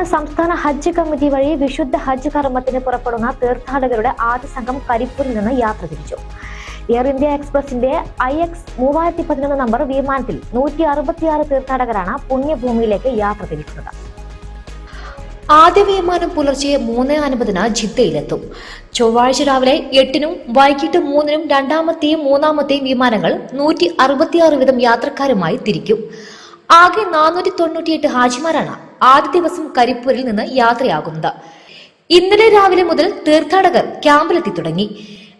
നിന്ന് സംസ്ഥാന ഹജ്ജ് കമ്മിറ്റി വഴി വിശുദ്ധ ഹജ്ജ് കർമ്മത്തിന് പുറപ്പെടുന്ന തീർത്ഥാടകരുടെ ആദ്യ സംഘം കരിപ്പൂരിൽ നിന്ന് യാത്ര തിരിച്ചു. എയർ ഇന്ത്യ എക്സ്പ്രസിന്റെ ഐ എക്സ് മൂവായിരത്തി പതിനൊന്ന് നമ്പർ വിമാനത്തിൽ നൂറ്റി അറുപത്തിയാറ് തീർത്ഥാടകരാണ് പുണ്യഭൂമിയിലേക്ക് യാത്ര തിരിക്കുന്നത്. ആദ്യ വിമാനം പുലർച്ചെ മൂന്ന് അൻപതിന് ജിദ്ദയിലെത്തും. ചൊവ്വാഴ്ച രാവിലെ എട്ടിനും വൈകിട്ട് മൂന്നിനും രണ്ടാമത്തെയും മൂന്നാമത്തെയും വിമാനങ്ങൾ നൂറ്റി അറുപത്തിയാറ് വീതം യാത്രക്കാരുമായി തിരിക്കും. ആകെ നാനൂറ്റി തൊണ്ണൂറ്റിയെട്ട് ഹാജിമാരാണ് ആദ്യ ദിവസം കരിപ്പൂരിൽ നിന്ന് യാത്രയാകുന്നത്. ഇന്നലെ രാവിലെ മുതൽ തീർത്ഥാടകർ ക്യാമ്പിലെത്തി തുടങ്ങി.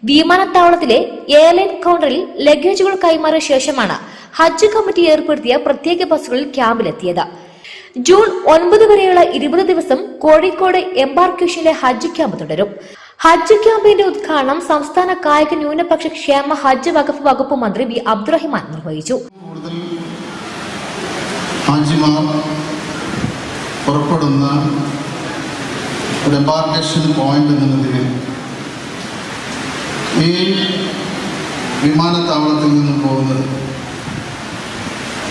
വിമാനത്താവളത്തിലെ എയർലൈൻ കൗണ്ടറിൽ ലഗേജുകൾ കൈമാറിയ ശേഷമാണ് ഹജ്ജ് കമ്മിറ്റി ഏർപ്പെടുത്തിയ പ്രത്യേക ബസ്സുകളിൽ ക്യാമ്പിലെത്തിയത്. ജൂൺ ഒൻപത് വരെയുള്ള ഇരുപത് ദിവസം കോഴിക്കോട് എംബാർക്കേഷനിലെ ഹജ്ജ് ക്യാമ്പ് തുടരും. ഹജ്ജ് ക്യാമ്പിന്റെ ഉദ്ഘാടനം സംസ്ഥാന കായിക ന്യൂനപക്ഷ ക്ഷേമ ഹജ്ജ് വകുപ്പ് വകുപ്പ് മന്ത്രി വി അബ്ദുറഹിമാൻ നിർവഹിച്ചു. പുറപ്പെടുന്ന ഒരു എംബാർക്കേഷൻ പോയിന്റ് എന്ന നിലയിൽ ഈ വിമാനത്താവളത്തിൽ നിന്ന് പോകുന്നത്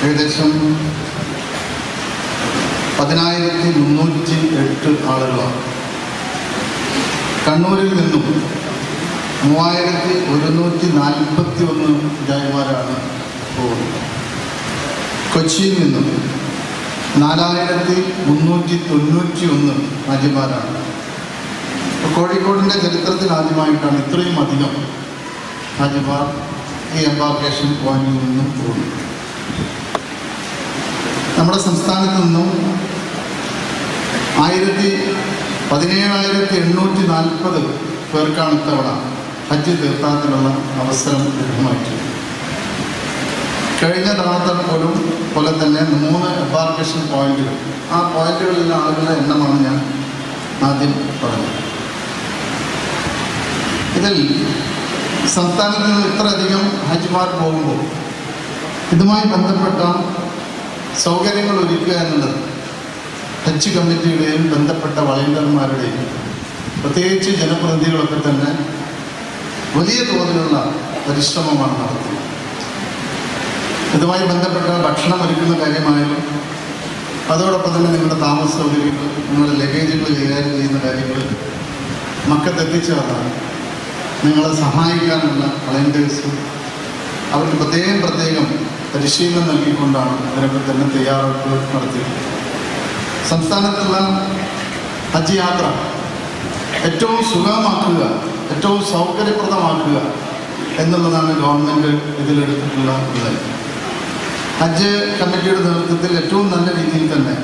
ഏകദേശം പതിനായിരത്തി മുന്നൂറ്റി എട്ട് ആളുകളാണ്. കണ്ണൂരിൽ നിന്നും മൂവായിരത്തി ഒരുന്നൂറ്റി നാൽപ്പത്തി ഒന്ന് ജയമാരാണ് പോകുന്നത്. കൊച്ചിയിൽ നിന്നും നാലായിരത്തി മുന്നൂറ്റി തൊണ്ണൂറ്റി ഒന്ന് രാജ്യമാരാണ് കോഴിക്കോടിന്റെ ചരിത്രത്തിൽ ആദ്യമായിട്ടാണ് ഇത്രയും അധികം രാജ്യമാർ ഈ എംബാർക്കേഷൻ പോയിന്റിൽ നിന്നും പോകുന്നത് നമ്മുടെ സംസ്ഥാനത്ത് നിന്നും ആയിരത്തി പതിനേഴായിരത്തി എണ്ണൂറ്റി നാൽപ്പത് പേർക്കാണ് ഇത്തവണ ഹജ്ജ് തീർത്ഥാടനത്തിനുള്ള അവസരം ലഭ്യമായിട്ടുണ്ട്. കഴിഞ്ഞ തവണത്തെ പോലും പോലെ തന്നെ മൂന്ന് എബാർക്കേഷൻ പോയിന്റുകൾ ആ പോയിന്റുകളിലെ ആളുകളുടെ എണ്ണമാണ് ഞാൻ ആദ്യം പറഞ്ഞത്. ഇതിൽ സംസ്ഥാനത്ത് നിന്ന് ഇത്രയധികം ഹജ്മാർ പോകുമ്പോൾ ഇതുമായി ബന്ധപ്പെട്ട സൗകര്യങ്ങൾ ഒരുക്കുക എന്നുള്ളത് ഹജ്ജ് കമ്മിറ്റിയുടെയും ബന്ധപ്പെട്ട വളണ്ടിയർമാരുടെയും പ്രത്യേകിച്ച് ജനപ്രതിനിധികളൊക്കെ തന്നെ വലിയ തോതിലുള്ള പരിശ്രമമാണ് നടത്തുന്നത്. ഇതുമായി ബന്ധപ്പെട്ട ഭക്ഷണം ഒരുക്കുന്ന കാര്യമായാലും അതോടൊപ്പം തന്നെ നിങ്ങളുടെ താമസ സൗകര്യങ്ങൾ നിങ്ങളുടെ ലഗേജുകൾ കൈകാര്യം ചെയ്യുന്ന കാര്യങ്ങൾ മക്കത്തെത്തിച്ചേർന്നാൽ നിങ്ങളെ സഹായിക്കാനുള്ള വളണ്ടിയേഴ്സും അവർക്ക് പ്രത്യേകം പ്രത്യേകം പരിശീലനം നൽകിക്കൊണ്ടാണ് അവരൊക്കെ തന്നെ തയ്യാറെടുപ്പ് നടത്തിയത് സംസ്ഥാനത്തുള്ള ഹജ്ജ് യാത്ര ഏറ്റവും സുഗമമാക്കുക ഏറ്റവും സൗകര്യപ്രദമാക്കുക എന്നുള്ളതാണ് ഗവൺമെന്റ് ഇതിലെടുത്തിട്ടുള്ള ഇത് ഹജ്ജ് കമ്മിറ്റിയുടെ നേതൃത്വത്തിൽ ഏറ്റവും നല്ല രീതിയിൽ തന്നെ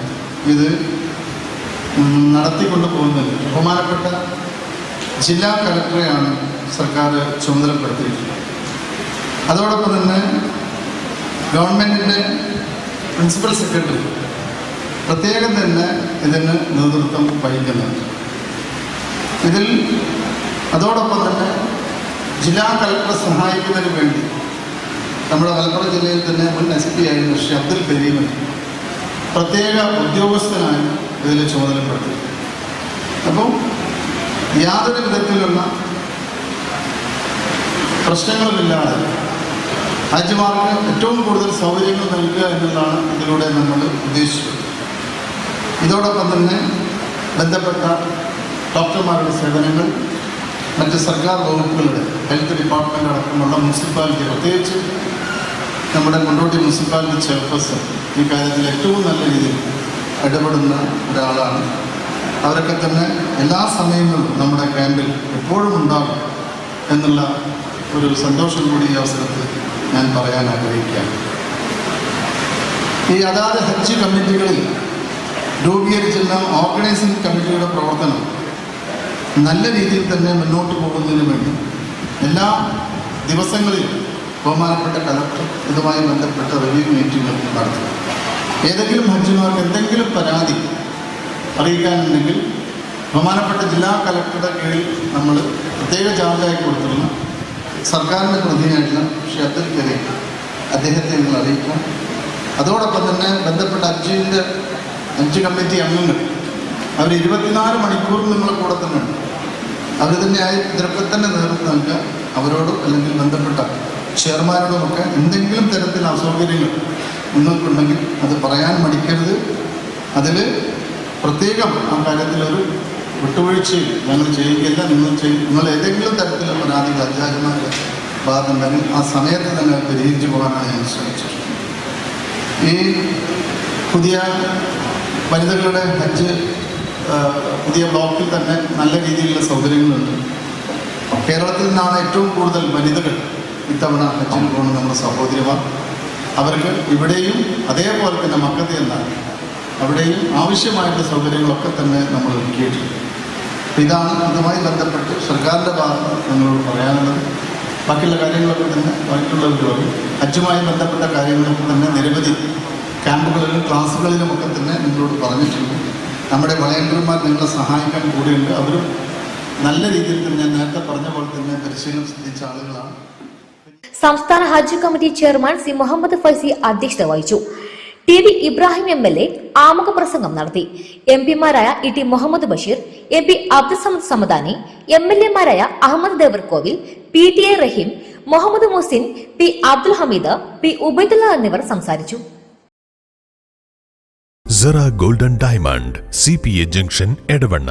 ഇത് നടത്തിക്കൊണ്ട് പോകുന്നത്. ബഹുമാനപ്പെട്ട ജില്ലാ കലക്ടറെയാണ് സർക്കാർ ചുമതലപ്പെടുത്തിയിട്ടുള്ളത് അതോടൊപ്പം തന്നെ ഗവൺമെന്റിന്റെ പ്രിൻസിപ്പൽ സെക്രട്ടറി പ്രത്യേകം തന്നെ ഇതിന് നേതൃത്വം വഹിക്കുന്നുണ്ട്. ഇതിൽ അതോടൊപ്പം തന്നെ ജില്ലാ കലക്ടറെ സഹായിക്കുന്നതിന് വേണ്ടി നമ്മുടെ മലപ്പുറം ജില്ലയിൽ തന്നെ മുൻ എസ് പി ആയിരുന്ന ശ്രീ അബ്ദുൽ കരീമിന് പ്രത്യേക ഉദ്യോഗസ്ഥനായി ഇതിൽ ചുമതലപ്പെടുത്തി. അപ്പം യാതൊരു വിധത്തിലുള്ള പ്രശ്നങ്ങളുമില്ലാതെ ഹജ്ജുമാർക്ക് ഏറ്റവും കൂടുതൽ സൗകര്യങ്ങൾ നൽകുക എന്നുള്ളതാണ് ഇതിലൂടെ നമ്മൾ ഉദ്ദേശിച്ചത്. ഇതോടൊപ്പം തന്നെ ബന്ധപ്പെട്ട ഡോക്ടർമാരുടെ സേവനങ്ങൾ മറ്റ് സർക്കാർ വകുപ്പുകളുടെ ഹെൽത്ത് ഡിപ്പാർട്ട്മെന്റ് അടക്കമുള്ള മുനിസിപ്പാലിറ്റി പ്രത്യേകിച്ച് നമ്മുടെ കൊണ്ടോട്ടി മുനിസിപ്പാലിറ്റി ചെയർപേഴ്സൺ ഈ കാര്യത്തിൽ ഏറ്റവും നല്ല രീതിയിൽ ഇടപെടുന്ന ഒരാളാണ്. അവരൊക്കെ തന്നെ എല്ലാ സമയങ്ങളും നമ്മുടെ ക്യാമ്പിൽ എപ്പോഴും ഉണ്ടാകും എന്നുള്ള ഒരു സന്തോഷം കൂടി ഈ അവസരത്തിൽ ഞാൻ പറയാൻ ആഗ്രഹിക്കുകയാണ്. ഈ അതാത് ഹജ്ജ് കമ്മിറ്റികളിൽ രൂപീകരിച്ചിരുന്ന ഓർഗനൈസിംഗ് കമ്മിറ്റിയുടെ പ്രവർത്തനം നല്ല രീതിയിൽ തന്നെ മുന്നോട്ട് പോകുന്നതിന് വേണ്ടി എല്ലാ ദിവസങ്ങളിലും ബഹുമാനപ്പെട്ട കളക്ടർ ഇതുമായി ബന്ധപ്പെട്ട റിവ്യൂ മീറ്റിംഗ് നടത്തി. ഏതെങ്കിലും ഹജ്ജിമാർക്ക് എന്തെങ്കിലും പരാതി അറിയിക്കാനുണ്ടെങ്കിൽ ബഹുമാനപ്പെട്ട ജില്ലാ കലക്ടറുടെ കീഴിൽ നമ്മൾ പ്രത്യേക ചാർജായി കൊടുത്തിരുന്ന. സർക്കാരിന്റെ പ്രതിനിധിയായിട്ടുള്ള ശ്രീ അബ്ദുൽ അദ്ദേഹത്തെ നിങ്ങൾ അറിയിക്കാം. അതോടൊപ്പം തന്നെ ബന്ധപ്പെട്ട അഞ്ചിന്റെ അഞ്ച് കമ്മിറ്റി അംഗങ്ങൾ അവർ ഇരുപത്തിനാല് മണിക്കൂർ നിങ്ങളെ കൂടെ തന്നെ ഉണ്ട്. അവർ തന്നെയായി ഇതിനൊക്കെ തന്നെ നേതൃത്വം നൽകുക അവരോടും അല്ലെങ്കിൽ ബന്ധപ്പെട്ട ചെയർമാനോടുമൊക്കെ എന്തെങ്കിലും തരത്തിൽ അസൗകര്യങ്ങൾ നിങ്ങൾക്കുണ്ടെങ്കിൽ അത് പറയാൻ മടിക്കരുത്. അതിൽ പ്രത്യേകം ആ കാര്യത്തിലൊരു വിട്ടുവീഴ്ചയും ഞങ്ങൾ ചെയ്യുകയില്ല നിങ്ങൾ ചെയ്യും നിങ്ങൾ ഏതെങ്കിലും തരത്തിലുള്ള പരാതികൾ അധ്യാപകന്മാരുടെ ഭാഗത്തുണ്ടെങ്കിൽ ആ സമയത്ത് തന്നെ പരിഹരിച്ചു പോകാനാണ് ഞാൻ ശ്രമിച്ചത്. ഈ പുതിയ വനിതകളുടെ ഹജ്ജ് പുതിയ ബ്ലോക്കിൽ തന്നെ നല്ല രീതിയിലുള്ള സൗകര്യങ്ങളുണ്ട്. കേരളത്തിൽ നിന്നാണ് ഏറ്റവും കൂടുതൽ വനിതകൾ ഇത്തവണ ഹജ്ജിന് പോകുന്ന നമ്മുടെ സഹോദരിമാർ അവർക്ക് ഇവിടെയും അതേപോലെ തന്നെ മക്കത്ത് എന്നാൽ അവിടെയും ആവശ്യമായിട്ടുള്ള സൗകര്യങ്ങളൊക്കെ തന്നെ നമ്മൾ ഒരുക്കിയിട്ടുണ്ട്. ഇതാണ് ഇതുമായി ബന്ധപ്പെട്ട് സർക്കാരിന്റെ ഭാഗത്ത് നിങ്ങളോട് പറയാനുള്ളത്. ബാക്കിയുള്ള കാര്യങ്ങളൊക്കെ തന്നെ ബാക്കിയുള്ളവർ പറയും. ഹജ്ജുമായി ബന്ധപ്പെട്ട കാര്യങ്ങളൊക്കെ തന്നെ നിരവധി ക്യാമ്പുകളിലും ക്ലാസ്സുകളിലുമൊക്കെ തന്നെ നിങ്ങളോട് പറഞ്ഞിട്ടുണ്ട്. നമ്മുടെ വളയന്മാർ നിങ്ങളെ സഹായിക്കാൻ കൂടിയുണ്ട്. അവരും നല്ല രീതിയിൽ തന്നെ ഞാൻ നേരത്തെ പറഞ്ഞ പോലെ തന്നെ പരിശീലനം സിദ്ധിച്ച ആളുകളാണ്. സംസ്ഥാന ഹജ്ജ് committee chairman C Muhammad Faizi അധ്യക്ഷത വഹിച്ചു. T V Ibrahim M L A ആമുഖ പ്രസംഗം നടത്തി. M പിമാരായ E T Muhammad Basheer M P Abdussamad Samadani M എൽ എമാരായ Ahammad Devarkovil P T A Rahim Muhammad Muhsin P Abdul Hameed P Ubaidulla എന്നിവർ സംസാരിച്ചു. Golden diamond C P A junction Edavanna.